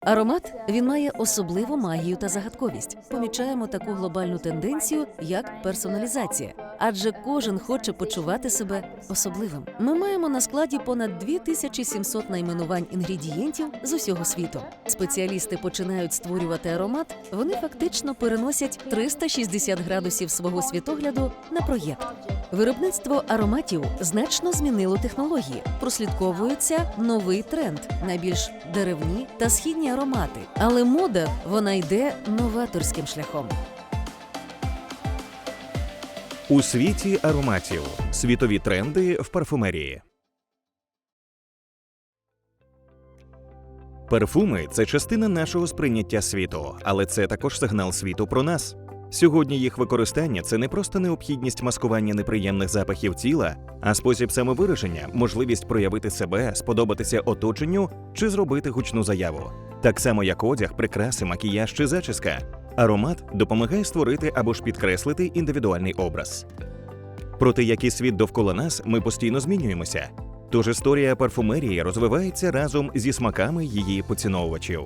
Аромат він має особливу магію та загадковість. Помічаємо таку глобальну тенденцію, як персоналізація, адже кожен хоче почувати себе особливим. Ми маємо на складі понад 2700 найменувань інгредієнтів з усього світу. Спеціалісти починають створювати аромат. Вони фактично переносять 360 градусів свого світогляду на проєкт. Виробництво ароматів значно змінило технології. Прослідковується новий тренд на більш деревні та східні аромати. Але мода вона йде новаторським шляхом. У світі ароматів світові тренди в парфумерії. Парфуми це частина нашого сприйняття світу, але це також сигнал світу про нас. Сьогодні їх використання це не просто необхідність маскування неприємних запахів тіла, а спосіб самовираження, можливість проявити себе, сподобатися оточенню чи зробити гучну заяву. Так само як одяг, прикраси, макіяж чи зачіска. Аромат допомагає створити або ж підкреслити індивідуальний образ. Проте як і світ довкола нас, ми постійно змінюємося. Тож історія парфумерії розвивається разом зі смаками її поціновувачів.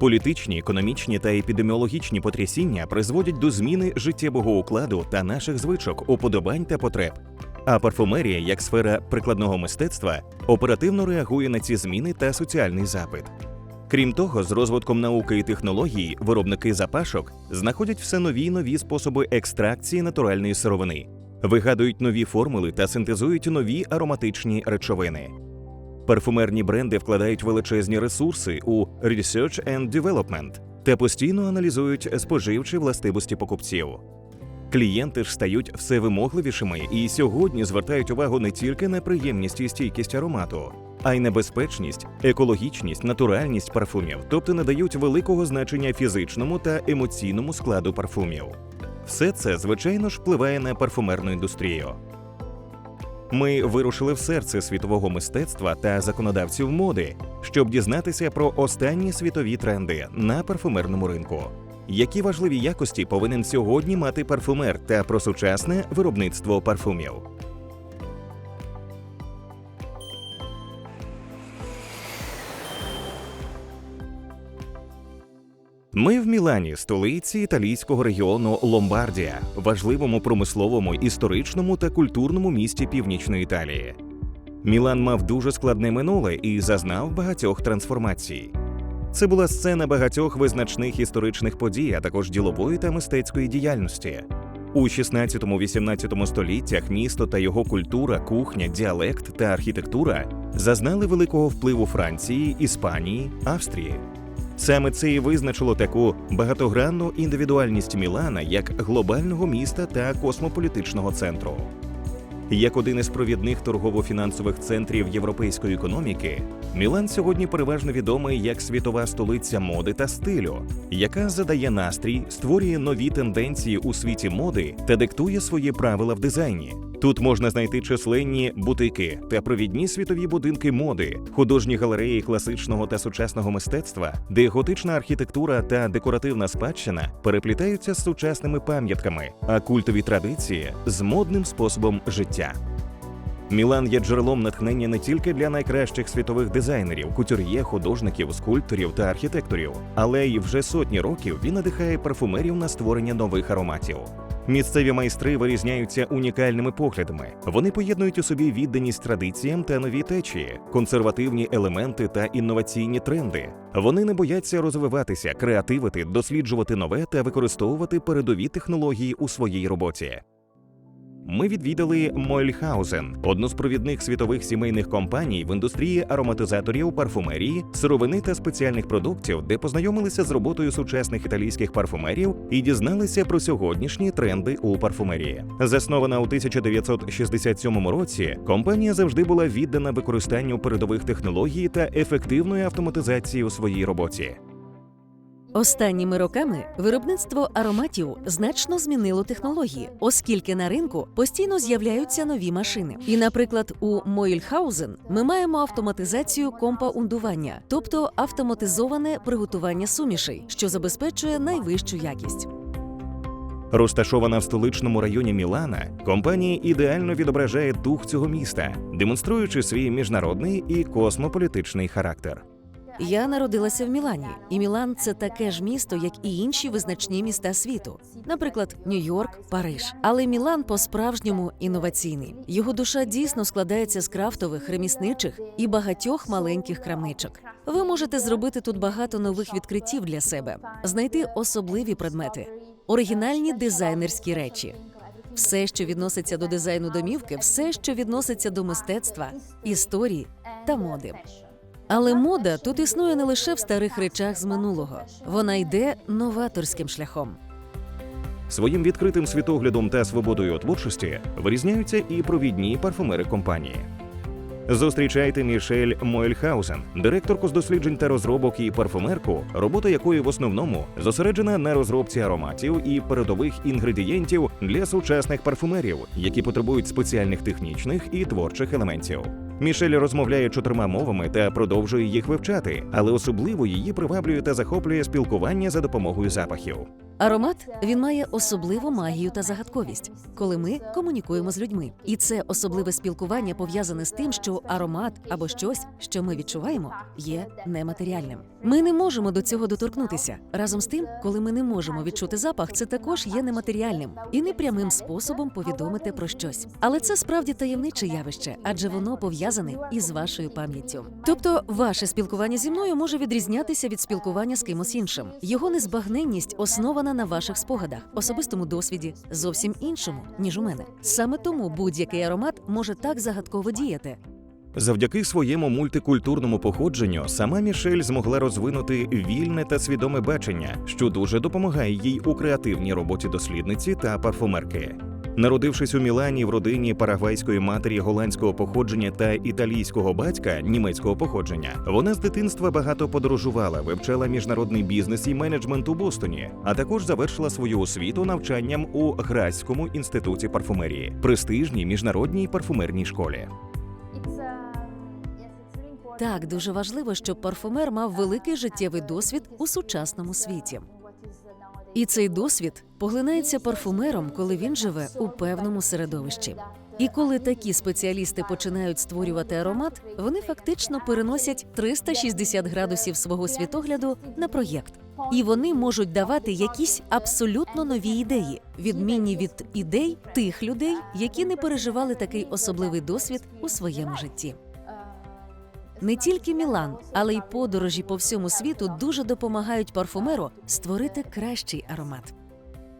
Політичні, економічні та епідеміологічні потрясіння призводять до зміни життєвого укладу та наших звичок, уподобань та потреб. А парфумерія, як сфера прикладного мистецтва, оперативно реагує на ці зміни та соціальний запит. Крім того, з розвитком науки і технологій виробники запашок знаходять все нові й нові способи екстракції натуральної сировини, вигадують нові формули та синтезують нові ароматичні речовини. Парфумерні бренди вкладають величезні ресурси у Research and Development та постійно аналізують споживчі властивості покупців. Клієнти ж стають все вимогливішими і сьогодні звертають увагу не тільки на приємність і стійкість аромату, а й на безпечність, екологічність, натуральність парфумів, тобто надають великого значення фізичному та емоційному складу парфумів. Все це, звичайно ж, впливає на парфумерну індустрію. Ми вирушили в серце світового мистецтва та законодавців моди, щоб дізнатися про останні світові тренди на парфумерному ринку. Які важливі якості повинен сьогодні мати парфумер та про сучасне виробництво парфумів? Ми в Мілані, столиці італійського регіону Ломбардія, важливому промисловому, історичному та культурному місті північної Італії. Мілан мав дуже складне минуле і зазнав багатьох трансформацій. Це була сцена багатьох визначних історичних подій, а також ділової та мистецької діяльності. У 16-18 століттях місто та його культура, кухня, діалект та архітектура зазнали великого впливу Франції, Іспанії, Австрії. Саме це і визначило таку багатогранну індивідуальність Мілана як глобального міста та космополітичного центру. Як один із провідних торгово-фінансових центрів європейської економіки, Мілан сьогодні переважно відомий як світова столиця моди та стилю, яка задає настрій, створює нові тенденції у світі моди та диктує свої правила в дизайні. Тут можна знайти численні бутики та провідні світові будинки моди, художні галереї класичного та сучасного мистецтва, де готична архітектура та декоративна спадщина переплітаються з сучасними пам'ятками, а культові традиції з модним способом життя. Мілан є джерелом натхнення не тільки для найкращих світових дизайнерів, кутюр'є, художників, скульпторів та архітекторів, але й вже сотні років він надихає парфумерів на створення нових ароматів. Місцеві майстри вирізняються унікальними поглядами. Вони поєднують у собі відданість традиціям та нові течії, консервативні елементи та інноваційні тренди. Вони не бояться розвиватися, креативити, досліджувати нове та використовувати передові технології у своїй роботі. Ми відвідали Мойльхаузен, одну з провідних світових сімейних компаній в індустрії ароматизаторів, парфумерії, сировини та спеціальних продуктів, де познайомилися з роботою сучасних італійських парфумерів і дізналися про сьогоднішні тренди у парфумерії. Заснована у 1967 році, компанія завжди була віддана використанню передових технологій та ефективної автоматизації у своїй роботі. Останніми роками виробництво ароматів значно змінило технології, оскільки на ринку постійно з'являються нові машини. І, наприклад, у Моїльхаузен ми маємо автоматизацію компаундування, тобто автоматизоване приготування сумішей, що забезпечує найвищу якість. Розташована в столичному районі Мілана, компанія ідеально відображає дух цього міста, демонструючи свій міжнародний і космополітичний характер. Я народилася в Мілані, і Мілан це таке ж місто, як і інші визначні міста світу, наприклад, Нью-Йорк, Париж. Але Мілан по-справжньому інноваційний. Його душа дійсно складається з крафтових, ремісничих і багатьох маленьких крамничок. Ви можете зробити тут багато нових відкриттів для себе, знайти особливі предмети, оригінальні дизайнерські речі. Все, що відноситься до дизайну домівки, все, що відноситься до мистецтва, історії та моди. Але мода тут існує не лише в старих речах з минулого, вона йде новаторським шляхом. Своїм відкритим світоглядом та свободою творчості вирізняються і провідні парфумери компанії. Зустрічайте Мішель Моельхаузен, директорку з досліджень та розробок і парфумерку, робота якої в основному зосереджена на розробці ароматів і передових інгредієнтів для сучасних парфумерів, які потребують спеціальних технічних і творчих елементів. Мішель розмовляє чотирма мовами та продовжує їх вивчати, але особливо її приваблює та захоплює спілкування за допомогою запахів. Аромат він має особливу магію та загадковість, коли ми комунікуємо з людьми. І це особливе спілкування пов'язане з тим, що аромат або щось, що ми відчуваємо, є нематеріальним. Ми не можемо до цього доторкнутися. Разом з тим, коли ми не можемо відчути запах, це також є нематеріальним і непрямим способом повідомити про щось. Але це справді таємниче явище, адже воно пов'язане із вашою пам'яттю. Тобто, ваше спілкування зі мною може відрізнятися від спілкування з кимось іншим. Його незбагненність основана на ваших спогадах, особистому досвіді, зовсім іншому ніж у мене. Саме тому будь-який аромат може так загадково діяти. Завдяки своєму мультикультурному походженню сама Мішель змогла розвинути вільне та свідоме бачення, що дуже допомагає їй у креативній роботі дослідниці та парфумерки. Народившись у Мілані в родині парагвайської матері голландського походження та італійського батька німецького походження, вона з дитинства багато подорожувала, вивчала міжнародний бізнес і менеджмент у Бостоні, а також завершила свою освіту навчанням у Граському інституті парфумерії, престижній міжнародній парфумерній школі. Так, дуже важливо, щоб парфумер мав великий життєвий досвід у сучасному світі. І цей досвід поглинається парфумером, коли він живе у певному середовищі. І коли такі спеціалісти починають створювати аромат, вони фактично переносять 360 градусів свого світогляду на проєкт. І вони можуть давати якісь абсолютно нові ідеї, відмінні від ідей тих людей, які не переживали такий особливий досвід у своєму житті. Не тільки Мілан, але й подорожі по всьому світу дуже допомагають парфумеру створити кращий аромат.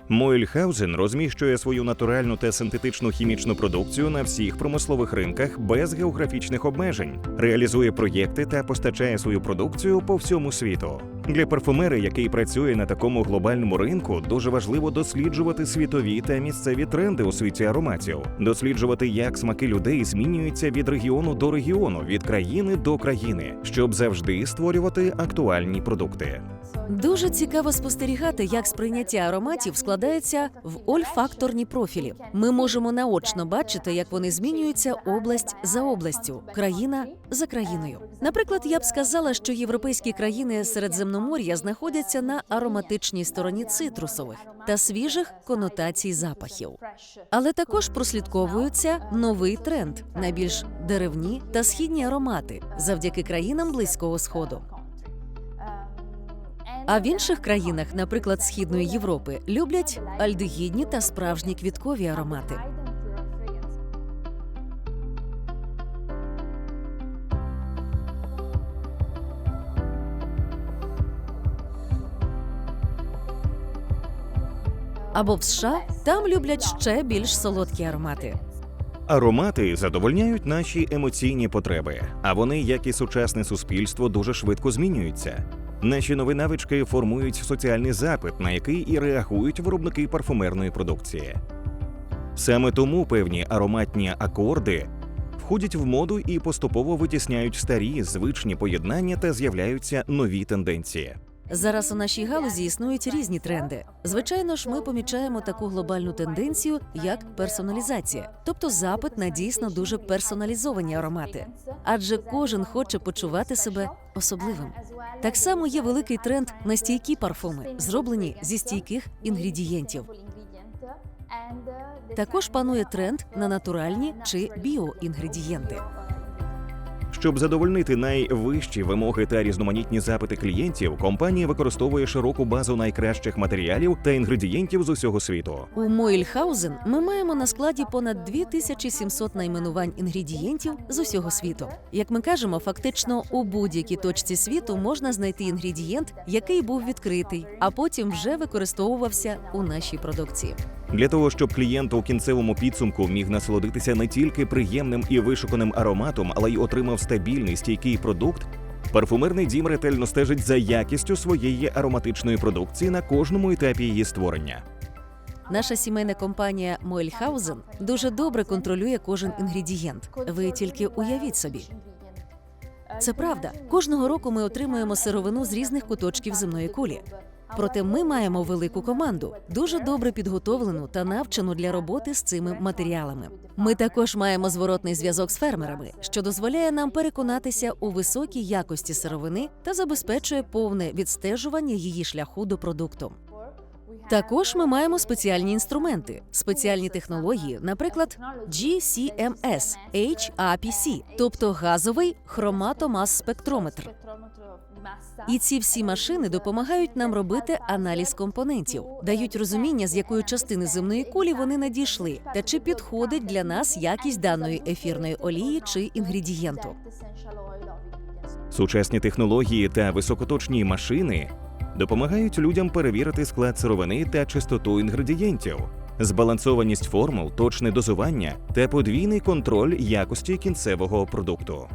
Мойльхаузен розміщує свою натуральну та синтетичну хімічну продукцію на всіх промислових ринках без географічних обмежень, реалізує проєкти та постачає свою продукцію по всьому світу. Для парфумери, який працює на такому глобальному ринку, дуже важливо досліджувати світові та місцеві тренди у світі ароматів, досліджувати, як смаки людей змінюються від регіону до регіону, від країни до країни, щоб завжди створювати актуальні продукти. Дуже цікаво спостерігати, як сприйняття ароматів складається в ольфакторні профілі. Ми можемо наочно бачити, як вони змінюються область за областю, країна за країною. Наприклад, я б сказала, що європейські країни Середземномор'я знаходяться на ароматичній стороні цитрусових та свіжих конотацій запахів. Але також прослідковується новий тренд на більш деревні та східні аромати завдяки країнам Близького Сходу. А в інших країнах, наприклад, Східної Європи, люблять альдегідні та справжні квіткові аромати. Або в США там люблять ще більш солодкі аромати. Аромати задовольняють наші емоційні потреби, а вони, як і сучасне суспільство, дуже швидко змінюються. Наші нові навички формують соціальний запит, на який і реагують виробники парфумерної продукції. Саме тому певні ароматні акорди входять в моду і поступово витісняють старі звичні поєднання та з'являються нові тенденції. Зараз у нашій галузі існують різні тренди. Звичайно ж, ми помічаємо таку глобальну тенденцію, як персоналізація, тобто запит на дійсно дуже персоналізовані аромати. Адже кожен хоче почувати себе особливим. Так само є великий тренд на стійкі парфуми, зроблені зі стійких інгредієнтів. Також панує тренд на натуральні чи біоінгредієнти. Щоб задовольнити найвищі вимоги та різноманітні запити клієнтів, компанія використовує широку базу найкращих матеріалів та інгредієнтів з усього світу. У Мойльхаузен ми маємо на складі понад 2700 найменувань інгредієнтів з усього світу. Як ми кажемо, фактично у будь-якій точці світу можна знайти інгредієнт, який був відкритий, а потім вже використовувався у нашій продукції. Для того щоб клієнт у кінцевому підсумку міг насолодитися не тільки приємним і вишуканим ароматом, але й отримав стабільний стійкий продукт. Парфумерний дім ретельно стежить за якістю своєї ароматичної продукції на кожному етапі її створення. Наша сімейна компанія Мойльхаузен дуже добре контролює кожен інгредієнт. Ви тільки уявіть собі. Це правда. Кожного року ми отримуємо сировину з різних куточків земної кулі. Проте ми маємо велику команду, дуже добре підготовлену та навчену для роботи з цими матеріалами. Ми також маємо зворотний зв'язок з фермерами, що дозволяє нам переконатися у високій якості сировини та забезпечує повне відстежування її шляху до продукту. Також ми маємо спеціальні інструменти, спеціальні технології, наприклад, GCMS, HAPC, тобто газовий хроматомас-спектрометр. І ці всі машини допомагають нам робити аналіз компонентів, дають розуміння, з якої частини земної кулі вони надійшли, та чи підходить для нас якість даної ефірної олії чи інгредієнту. Сучасні технології та високоточні машини допомагають людям перевірити склад сировини та чистоту інгредієнтів, збалансованість формул, точне дозування та подвійний контроль якості кінцевого продукту.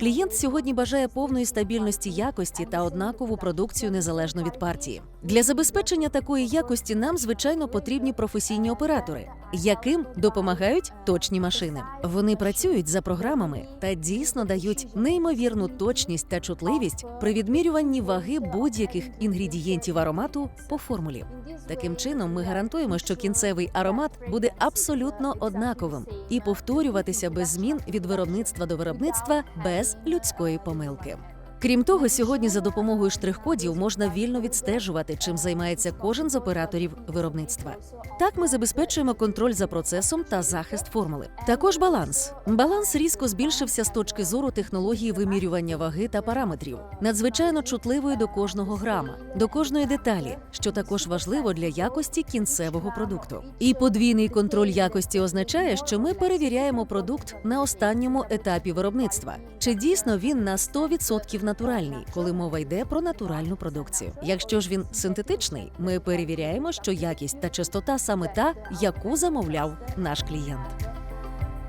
Клієнт сьогодні бажає повної стабільності якості та однакову продукцію незалежно від партії. Для забезпечення такої якості нам звичайно потрібні професійні оператори, яким допомагають точні машини. Вони працюють за програмами та дійсно дають неймовірну точність та чутливість при відмірюванні ваги будь-яких інгредієнтів аромату по формулі. Таким чином, ми гарантуємо, що кінцевий аромат буде абсолютно однаковим і повторюватися без змін від виробництва до виробництва без людської помилки. Крім того, сьогодні за допомогою штрих-кодів можна вільно відстежувати, чим займається кожен з операторів виробництва. Так ми забезпечуємо контроль за процесом та захист формули. Також баланс. Баланс різко збільшився з точки зору технології вимірювання ваги та параметрів, надзвичайно чутливою до кожного грама, до кожної деталі, що також важливо для якості кінцевого продукту. І подвійний контроль якості означає, що ми перевіряємо продукт на останньому етапі виробництва, чи дійсно він на 100% натуральний, коли мова йде про натуральну продукцію. Якщо ж він синтетичний, ми перевіряємо, що якість та чистота саме та, яку замовляв наш клієнт.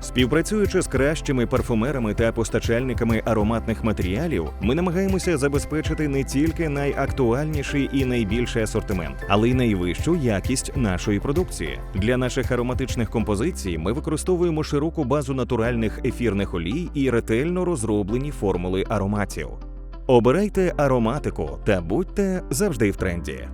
Співпрацюючи з кращими парфумерами та постачальниками ароматних матеріалів, ми намагаємося забезпечити не тільки найактуальніший і найбільший асортимент, але й найвищу якість нашої продукції. Для наших ароматичних композицій ми використовуємо широку базу натуральних ефірних олій і ретельно розроблені формули ароматів. Обирайте ароматику та будьте завжди в тренді.